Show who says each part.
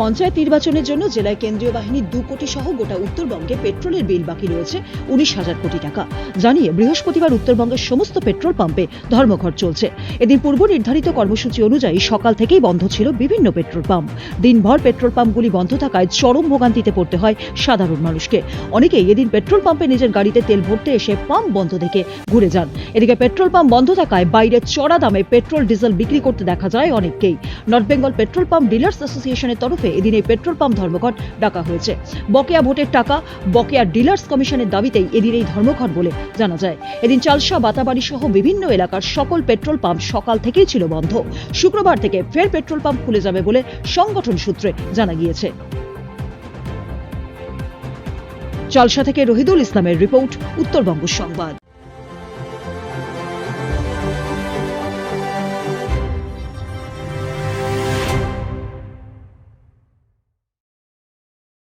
Speaker 1: পঞ্চায়েত নির্বাচনের জন্য জেলায় কেন্দ্রীয় বাহিনী দু কোটি সহ গোটা উত্তরবঙ্গে পেট্রোলের বিল বাকি রয়েছে উনিশ হাজার কোটি টাকা। জানিয়ে বৃহস্পতিবার উত্তরবঙ্গের সমস্ত পেট্রোল পাম্পে ধর্মঘট চলছে। এদিন পূর্ব নির্ধারিত কর্মসূচি অনুযায়ী সকাল থেকেই বন্ধ ছিল বিভিন্ন পেট্রোল পাম্প। দিনভর পেট্রোল পাম্পগুলি বন্ধ থাকায় চরম ভোগান্তিতে পড়তে হয় সাধারণ মানুষকে। অনেকেই এদিন পেট্রোল পাম্পে নিজের গাড়িতে তেল ভরতে এসে পাম্প বন্ধ দেখে ঘুরে যান। এদিকে পেট্রোল পাম্প বন্ধ থাকায় বাইরে চড়া দামে পেট্রোল ডিজেল বিক্রি করতে দেখা যায় অনেককেই। North Bengal petrol pump dealers অ্যাসোসিয়েশনের তরফে এদিন এই পেট্রোল পাম্প ধর্মঘট ডাকা হয়েছে। বকেয়া ভোটের টাকা বকেয়া ডিলার্স কমিশনের দাবিতেই এদিন এই ধর্মঘট বলে জানা যায়। এদিন চালসা, বাতাবাড়ি সহ বিভিন্ন এলাকার সকল পেট্রোল পাম্প সকাল থেকেই ছিল বন্ধ। শুক্রবার থেকে ফের পেট্রোল পাম্প খুলে যাবে বলে সংগঠন সূত্রে জানা গিয়েছে। চালসা থেকে রহিদুল ইসলামের রিপোর্ট, উত্তরবঙ্গ সংবাদ।